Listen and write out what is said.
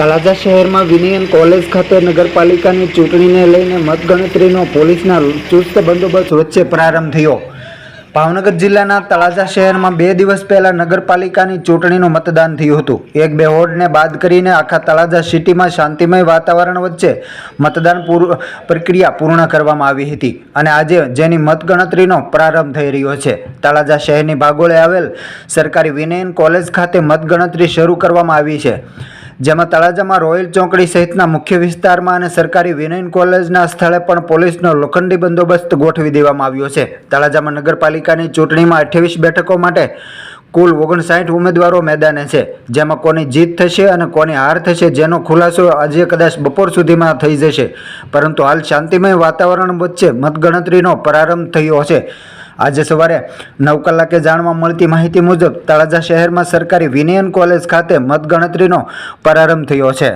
તળાજા શહેરમાં વિનયન કોલેજ ખાતે નગરપાલિકાની ચૂંટણીને લઈને મતગણતરીનો પોલીસના ચુસ્ત બંદોબસ્ત વચ્ચે પ્રારંભ થયો. ભાવનગર જિલ્લાના તળાજા શહેરમાં બે દિવસ પહેલા નગરપાલિકાની ચૂંટણીનું મતદાન થયું હતું. એક બે હોડને બાદ કરીને આખા તળાજા સિટીમાં શાંતિમય વાતાવરણ વચ્ચે મતદાન પૂર, પ્રક્રિયા પૂર્ણ કરવામાં આવી હતી અને આજે જેની મતગણતરીનો પ્રારંભ થઈ રહ્યો છે. તળાજા શહેરની ભાગોળે આવેલ સરકારી વિનયન કોલેજ ખાતે મતગણતરી શરૂ કરવામાં આવી છે. જેમાં તળાજામાં રોયલ ચોકડી સહિતના મુખ્ય વિસ્તારમાં અને સરકારી વિનયન કોલેજના સ્થળે પણ પોલીસનો લોખંડી બંદોબસ્ત ગોઠવી દેવામાં આવ્યો છે. તળાજામાં નગરપાલિકાની ચૂંટણીમાં અઠ્યાવીસ બેઠકો માટે કુલ ઓગણસાઠ ઉમેદવારો મેદાને છે. જેમાં કોની જીત થશે અને કોની હાર થશે જેનો ખુલાસો આજે કદાચ બપોર સુધીમાં થઈ જશે. પરંતુ હાલ શાંતિમય વાતાવરણ વચ્ચે મતગણતરીનો પ્રારંભ થયો છે. આજે સવારે નવ કલાકે જાણવા મળતી માહિતી મુજબ તળાજા શહેરમાં સરકારી વિનયન કોલેજ ખાતે મતગણતરીનો પ્રારંભ થયો છે.